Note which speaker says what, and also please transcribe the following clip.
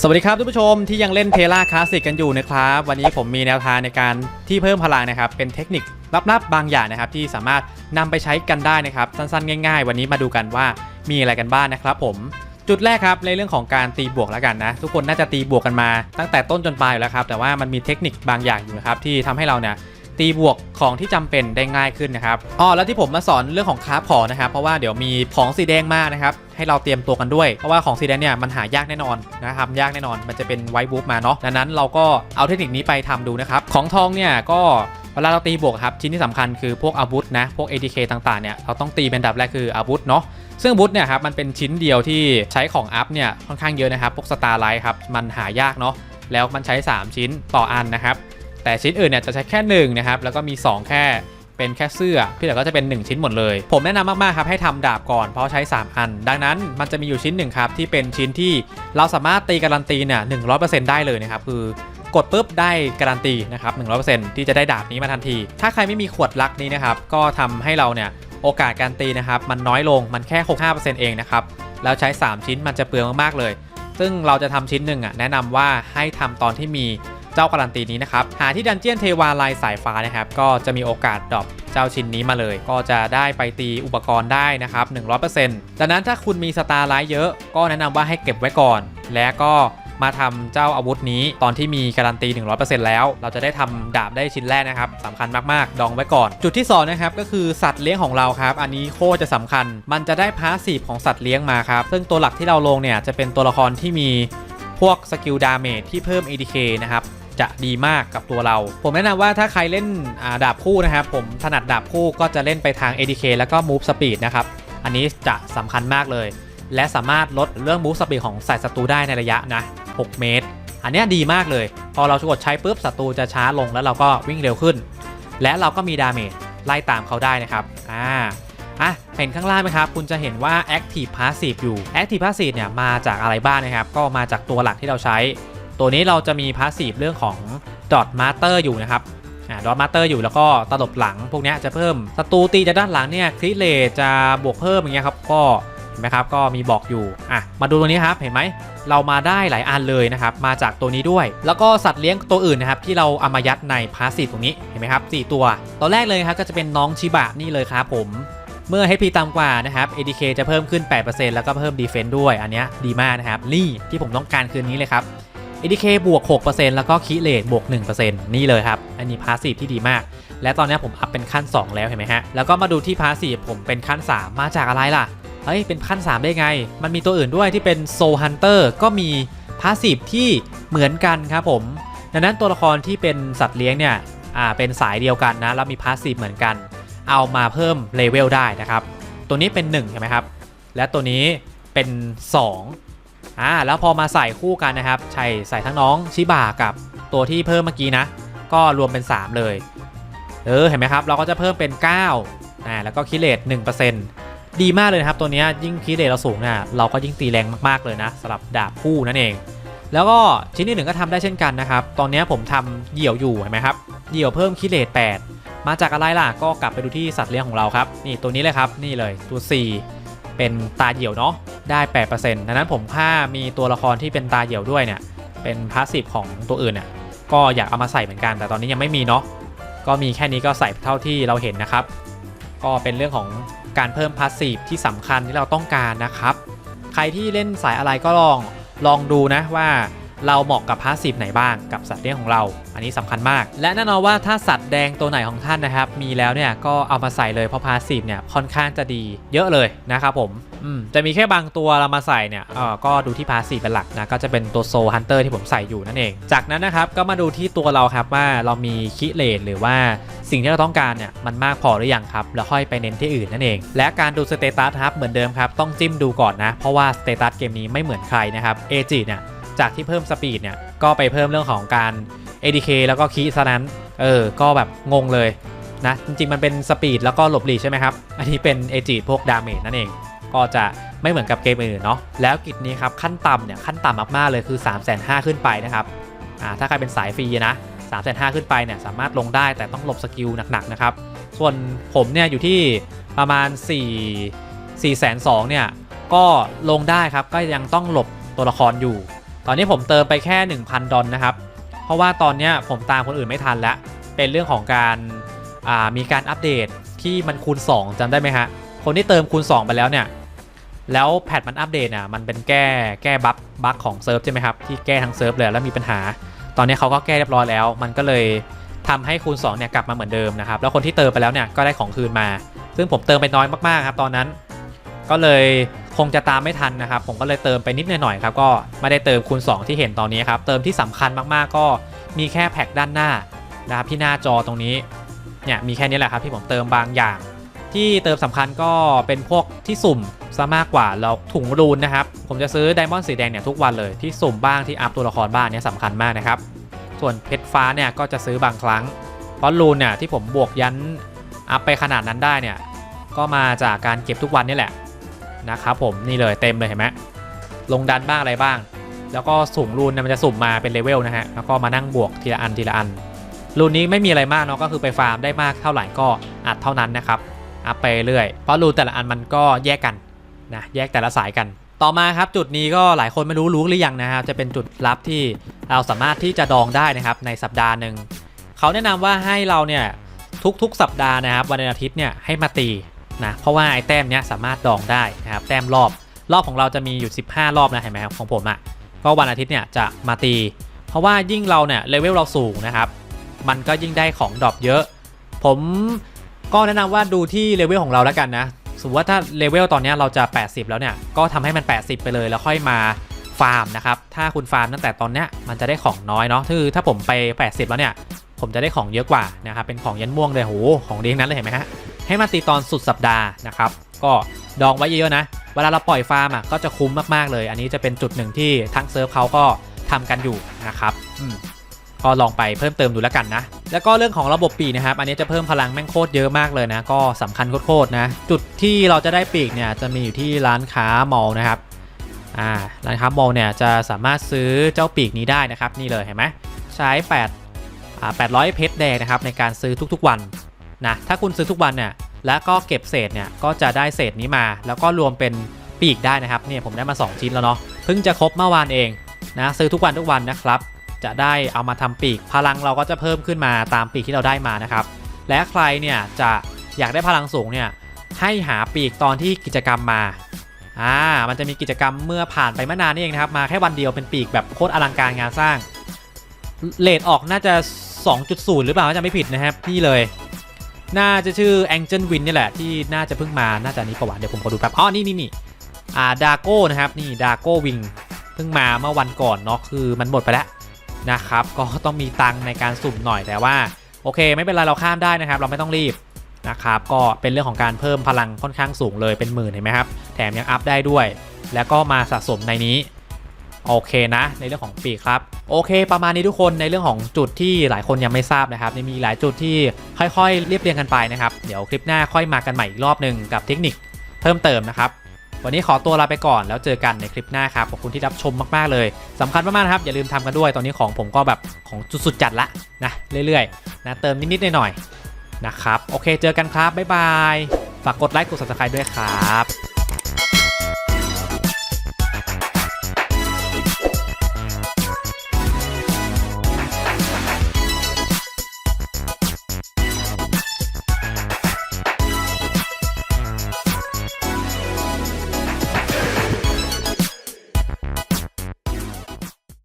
Speaker 1: สวัสดีครับทุกผู้ชมที่ยังเล่นเทล่าคลาสสิกกันอยู่นะครับ วันนี้ผมมีแนวทางในการที่เพิ่มพลังนะครับ เป็นเทคนิคลับๆบางอย่างนะครับ ที่สามารถนำไปใช้กันได้นะครับ สั้นๆ ง่าย ๆ วันนี้มาดูกันว่ามีอะไรกันบ้างนะครับ ผมจุดแรกครับในเรื่องของการตีบวกแล้วกันนะ ทุกคนน่าจะตีบวกกันมาตั้งแต่ต้นจนปลายอยู่แล้วครับ แต่ว่ามันมีเทคนิคบางอย่างอยู่นะครับที่ทำให้เราเนี่ย ตีบวกของที่จำเป็นได้ง่ายขึ้นนะครับอ๋อแล้วที่ผมมาสอนเรื่องของคราฟของนะครับ เพราะว่าเดี๋ยวมีของสีแดงมานะครับให้เราเตรียมตัวกันด้วยเพราะว่าของสีแดงเนี่ยมันหายากแน่นอนนะครับยากแน่นอนมันจะเป็นไวท์บุ๊กมาเนาะดังนั้นเราก็เอาเทคนิคนี้ไปทำดูนะครับ ของทองเนี่ยก็เวลาเราตีบวกครับชิ้นที่สำคัญคือพวกอาวุธนะพวก ATK ต่างๆเนี่ยเราต้องตีเป็นอันดับแรกคืออาวุธเนาะซึ่งอาวุธเนี่ยครับมันเป็นชิ้นเดียวที่ใช้ของอัพเนี่ยค่อนข้างเยอะนะครับพวกสตาร์ไลท์ครับมันหายากเนาะแล้วมันใช้ 3 ชิ้นต่ออันนะครับ แต่ชิ้นอื่นเนี่ยจะใช้แค่1นะครับแล้วก็มี 2 แค่เป็นแค่เสื้อที่เหลือก็จะเป็น 1 ชิ้นหมดเลย ผมแนะนำมากๆครับให้ทำดาบก่อนเพราะใช้ 3 อัน ดังนั้นมันจะมีอยู่ชิ้นหนึ่งครับที่เป็นชิ้นที่เราสามารถตีการันตีเนี่ยหนึ่งได้เลยนะครับคือกดปุ๊บได้การันตีนะครับ100%ที่จะได้ดาบนี้มาทันที ถ้าใครไม่มีขวดลักนี้นะครับก็ทำให้เราเนี่ยโอกาสการตีนะครับมันน้อยลงมันแค่ 65%เองนะครับแล้วใช้ 3 ชิ้นมันจะเปลืองมากๆเลย ซึ่งเราจะทำชิ้นหนึ่งอะแนะนำว่าให้ทำตอนที่มี เจ้าการันตีนี้นะครับ หาที่ดันเจียนเทวาลายสายฟ้านะครับ ก็จะมีโอกาสดรอปเจ้าชิ้นนี้มาเลย ก็จะได้ไปตีอุปกรณ์ได้นะครับ100%ดังนั้นถ้าคุณมีสตาร์ไลท์เยอะ ก็แนะนำว่าให้เก็บไว้ก่อน และก็มาทำเจ้าอาวุธนี้ตอนที่มีการันตี 100%แล้ว เราจะได้ทำดาบได้ชิ้นแรกนะครับสำคัญมากๆ ดองไว้ก่อน จุดที่2นะครับก็คือสัตว์เลี้ยงของเราครับ อันนี้โคจะสำคัญ มันจะได้พาสซีฟของสัตว์เลี้ยงมาครับ ซึ่งตัวหลักที่เราลงเนี่ยจะเป็นตัวละครที่มีพวกสกิลดาเมจที่เพิ่ม ADK นะครับ จะดีมากกับตัวเรา ผมแนะนำว่าถ้าใครเล่นดาบคู่นะครับ ผมถนัดดาบคู่ก็จะเล่นไปทาง ADK แล้วก็ Move Speed นะครับ อันนี้จะสำคัญมากเลย และสามารถลดเรื่อง Move Speed ของสายศัตรูได้ในระยะนะ 6 เมตร อันนี้ดีมากเลย พอเรากดใช้ปุ๊บศัตรูจะช้าลงแล้วเราก็วิ่งเร็วขึ้น และเราก็มีดาเมจไล่ตามเขาได้นะครับ อ่าอะเห็นข้างล่างไหมครับ คุณจะเห็นว่า Active Passive อยู่ Active Passive เนี่ยมาจากอะไรบ้างนะครับ ก็มาจากตัวหลักที่เราใช้ ตัวนี้เราจะมี Passive เรื่องของ Dot Master อยู่นะครับดอ่า Dot Master อยู่แล้วก็ตลบหลังพวกนี้จะเพิ่มศัตรูตีจากด้านหลังเนี่ยคริเลจะบวกเพิ่มอย่างเงี้ยครับก็เห็นไหมครับก็มีบอกอยู่อะมาดูตัวนี้ครับเห็นไหมเรามาได้หลายอันเลยนะครับมาจากตัวนี้ด้วย แล้วก็สัตว์เลี้ยงตัวอื่นนะครับที่เราเอามายัดในพาสซีฟตรงนี้เห็นไหมครับ4ตัวตัวแรกเลยครับก็จะเป็นน้องชิบะนี่เลยครับผมเมื่อ HP ต่ำกว่านะครับ ADK จะเพิ่มขึ้น 8%แล้วก็เพิ่ม Defense ด้วย อันเนี้ดีมากนะครับ นี่ที่ผมต้องการคืนนี้เลยครับ ADK บวก 6%แล้วก็คีเลตบวก 1%นี่เลยครับ อันนี้พาสซีฟที่ดีมาก และตอนนี้ผมอัพเป็นขั้น 2 แล้วเห็นไหมฮะ แล้วก็มาดูที่พาสซีฟผมเป็นขั้น 3 มาจากอะไรล่ะ เฮ้ย เป็นขั้น 3 ได้ไง มันมีตัวอื่นด้วยที่เป็นโซฮันเตอร์ก็มีพาสซีฟที่เหมือนกันครับผม ดังนั้นตัวละครที่เป็นสัตว์เลี้ยงเนี่ย อ่า เป็นสายเดียวกันนะ แล้วมีพาสซีฟเหมือนกัน เอามาเพิ่มเลเวลได้นะครับ ตัวนี้เป็น1ใช่ไหมครับ และตัวนี้เป็น 2 อ่าแล้วพอมาใส่คู่กันนะครับใช่ใส่ทั้งน้องชิบากับตัวที่เพิ่มเมื่อกี้นะ ก็รวมเป็น 3 เลย เออเห็นไหมครับ เราก็จะเพิ่มเป็น9อ่าแล้วก็คิเลต1%ดีมากเลยนะครับ ตัวนี้ยิ่งคิเลตเราสูงเนี่ยเราก็ยิ่งตีแรงมากๆเลยนะสำหรับดาบคู่นั่นเอง แล้วก็ชิ้นที่หนึ่งก็ทำได้เช่นกันนะครับ ตอนนี้ผมทำเหยี่ยวอยู่เห็นไหมครับเหยี่ยวเพิ่มคิเลต8 มาจากอะไรล่ะก็กลับไปดูที่สัตว์เลี้ยงของเราครับนี่ตัวนี้เลยครับนี่เลยตัว 4 เป็นตาเหยี่ยวเนาะ ได้8%ดังนั้นผมถ้ามีตัวละครที่เป็นตาเหยี่ยวด้วยเนี่ย เป็นพาสซีฟของตัวอื่นเนี่ยก็อยากเอามาใส่เหมือนกัน แต่ตอนนี้ยังไม่มีเนาะก็มีแค่นี้ก็ใส่เท่าที่เราเห็นนะครับ ก็เป็นเรื่องของการเพิ่มพาสซีฟที่สำคัญที่เราต้องการนะครับ ใครที่เล่นสายอะไรก็ลองลองดูนะว่าเราเหมาะกับพาสซีฟไหนบ้างกับสัตว์เลี้ยงของเรา อันนี้สำคัญมาก และแน่นอนว่าถ้าสัตว์แดงตัวไหนของท่านนะครับ มีแล้วเนี่ยก็เอามาใส่เลยเพราะพาสซีฟเนี่ยค่อนข้างจะดีเยอะเลยนะครับผมอืมจะมีแค่บางตัวเรามาใส่เนี่ยเออก็ดูที่พาสีเป็นหลักนะ ก็จะเป็นตัวโซฮันเตอร์ที่ผมใส่อยู่นั่นเอง จากนั้นนะครับก็มาดูที่ตัวเราครับว่าเรามีคิเลตหรือว่าสิ่งที่เราต้องการเนี่ยมันมากพอหรือยังครับ แล้วค่อยไปเน้นที่อื่นนั่นเอง และการดูสเตตัสครับเหมือนเดิมครับต้องจิ้มดูก่อนนะ เพราะว่าสเตตัสเกมนี้ไม่เหมือนใครนะครับเอจิเนี่ยจากที่เพิ่มสปีดเนี่ยก็ไปเพิ่มเรื่องของการ ADK แล้วก็คีซะนั้นเออก็แบบงงเลยนะจริงๆมันเป็นสปีดแล้วก็หลบหลีกใช่ไหมครับอันนี้เป็นเอจิพวกดาเมจนั่นเอง ก็จะไม่เหมือนกับเกมอื่นเนาะแล้วกิจนี้ครับขั้นต่ำเนี่ยขั้นต่ำมากๆเลยคือ 3 5 0 0 0ขึ้นไปนะครับอ่าถ้าใครเป็นสายฟรีนะ3 5 0 0 0ขึ้นไปเนี่ยสามารถลงได้แต่ต้องหลบสกิลหนักๆนะครับส่วนผมเนี่ยอยู่ที่ประมาณ 4 4 2 0 0เนี่ยก็ลงได้ครับก็ยังต้องหลบตัวละครอยู่ ตอนนี้ผมเติมไปแค่ 1,000 ดอลนะครับ เพราะว่าตอนนี้ผมตามคนอื่นไม่ทันแล้ว เป็นเรื่องของการามีการอัปเดตที่มันคูณ 2จำได้ไหมฮะ คนที่เติมคูณ 2 ไปแล้วเนี่ย แล้วแพทมันอัปเดตอะมันเป็นแก้แก้บั๊กบั๊กของเซิร์ฟใช่ไหมครับ ที่แก้ทั้งเซิร์ฟเลยแล้วมีปัญหา ตอนนี้เขาก็แก้เรียบร้อยแล้ว มันก็เลยทำให้คูณ2เนี่ยกลับมาเหมือนเดิมนะครับ แล้วคนที่เติมไปแล้วเนี่ยก็ได้ของคืนมา ซึ่งผมเติมไปน้อยมากๆครับตอนนั้น ก็เลยคงจะตามไม่ทันนะครับ ผมก็เลยเติมไปนิดหน่อยๆครับ ก็ไม่ได้เติมคูณ 2 ที่เห็นตอนนี้ครับ เติมที่สำคัญมากๆ ก็มีแค่แพ็กด้านหน้านะครับที่หน้าจอตรงนี้ เนี่ยมีแค่นี้แหละครับที่ผมเติมบางอย่าง ที่เติมสำคัญก็เป็นพวกที่สุ่มซะมากกว่าแล้วถุงรูนนะครับ ผมจะซื้อไดมอนด์สีแดงเนี่ยทุกวันเลยที่สุ่มบ้างที่อัพตัวละครบ้างเนี่ยสำคัญมากนะครับ ส่วนเพชรฟ้าเนี่ยก็จะซื้อบางครั้ง เพราะรูนเนี่ยที่ผมบวกยันอัพไปขนาดนั้นได้เนี่ยก็มาจากการเก็บทุกวันนี่แหละนะครับผมนี่เลยเต็มเลยเห็นไหมลงดันบ้างอะไรบ้าง แล้วก็สุ่มรูนเนี่ยมันจะสุ่มมาเป็นเลเวลนะฮะแล้วก็มานั่งบวกทีละอันทีละอันรูนนี้ไม่มีอะไรมากเนาะก็คือไปฟาร์มได้มากเท่าไหร่ก็อัดเท่านั้นนะครับ อัพไปเรื่อยเพราะรูแต่ละอันมันก็แยกกันนะแยกแต่ละสายกันต่อมาครับจุดนี้ก็หลายคนไม่รู้รู้หรือยังนะครับจะเป็นจุดลับที่เราสามารถที่จะดองได้นะครับในสัปดาห์หนึ่งเขาแนะนำว่าให้เราเนี่ยทุกๆ สัปดาห์นะครับ วันอาทิตย์เนี่ยให้มาตีนะเพราะว่าไอ้แต้มเนี้ยสามารถดองได้นะครับแต้มรอบรอบของเราจะมีอยู่ 15 รอบนะเห็นไหมครับของผมอะ่ะก็วันอาทิตย์เนี่ยจะมาตี เพราะว่ายิ่งเราเนี่ยเลเวลเราสูงนะครับมันก็ยิ่งได้ของดรอปเยอะ ผม ก็แนะนำว่าดูที่เลเวลของเราแล้วกันนะ สมมติว่าถ้าเลเวลตอนนี้เราจะ 80 แล้วเนี่ย ก็ทำให้มัน 80 ไปเลยแล้วค่อยมาฟาร์มนะครับ ถ้าคุณฟาร์มตั้งแต่ตอนเนี้ยมันจะได้ของน้อยเนาะคือถ้าผมไป 80 แล้วเนี่ย ผมจะได้ของเยอะกว่านะครับ เป็นของยันม่วงเลยโห ของดีทั้งนั้นเลยเห็นไหมฮะ ให้มาตีตอนสุดสัปดาห์นะครับ ก็ดองไว้เยอะๆนะ เวลาเราปล่อยฟาร์มอะก็จะคุ้มมากๆเลย อันนี้จะเป็นจุดหนึ่งที่ทั้งเซิร์ฟเขาก็ทำกันอยู่นะครับอืมก็ลองไปเพิ่มเติมดูแล้วกันนะ แล้วก็เรื่องของระบบปีกนะครับ อันนี้จะเพิ่มพลังแม่งโคตรเยอะมากเลยนะ ก็สำคัญโคตรๆนะ จุดที่เราจะได้ปีกเนี่ยจะมีอยู่ที่ร้านค้ามอลนะครับ อ่า ร้านค้ามอลเนี่ยจะสามารถซื้อเจ้าปีกนี้ได้นะครับ นี่เลยเห็นไหมใช้8อ่า800 เพชรแดงนะครับในการซื้อทุกๆวันนะ ถ้าคุณซื้อทุกวันเนี่ย แล้วก็เก็บเศษเนี่ยก็จะได้เศษนี้มา แล้วก็รวมเป็นปีกได้นะครับ เนี่ยผมได้มา 2 ชิ้นแล้วเนาะ เพิ่งจะครบเมื่อวานเองนะ ซื้อทุกวันทุกวันนะครับ จะได้เอามาทำปีก พลังเราก็จะเพิ่มขึ้นมาตามปีกที่เราได้มานะครับ และใครเนี่ยจะอยากได้พลังสูงเนี่ยให้หาปีกตอนที่กิจกรรมมาอ่ามันจะมีกิจกรรมเมื่อผ่านไปไม่นานนี่เองนะครับ มาแค่วันเดียวเป็นปีกแบบโคตรอลังการงานสร้างเลทออกน่าจะ 2.0 หรือเปล่าจะไม่ผิดนะครับนี่เลย น่าจะชื่อ Angel Win นี่แหละที่น่าจะเพิ่งมาน่าจะนนี้ประวัติเดี๋ยวผมขอดูแป๊บอ๋อนี่นี่นี่อ่าดาโก้นะครับนี่ดาโก้วิงเพิ่งมาเมื่อวันก่อนเนาะคือมันหมดไปแล้ว นะครับ ก็ต้องมีตังในการสุ่มหน่อยแต่ว่าโอเค ไม่เป็นไรเราข้ามได้นะครับ เราไม่ต้องรีบนะครับก็เป็นเรื่องของการเพิ่มพลังค่อนข้างสูงเลยเป็นหมื่นเห็นไหมครับ แถมยังอัพได้ด้วย แล้วก็มาสะสมในนี้โอเคนะ ในเรื่องของปีครับ โอเค ประมาณนี้ทุกคนในเรื่องของจุดที่หลายคนยังไม่ทราบนะครับมีหลายจุดที่ค่อยๆเรียบเรียงกันไปนะครับ เดี๋ยวคลิปหน้าค่อยมากันใหม่อีกรอบหนึ่งกับเทคนิคเพิ่มเติมนะครับ วันนี้ขอตัวลาไปก่อนแล้วเจอกันในคลิปหน้าครับขอบคุณที่รับชมมากๆเลยสำคัญมากๆนะครับอย่าลืมทำกันด้วยตอนนี้ของผมก็แบบของสุดๆจัดละนะเรื่อยๆนะเติมนิดๆหน่อยๆนะครับโอเคเจอกันครับบ๊ายบายฝากกดไลค์กด subscribe ด้วยครับ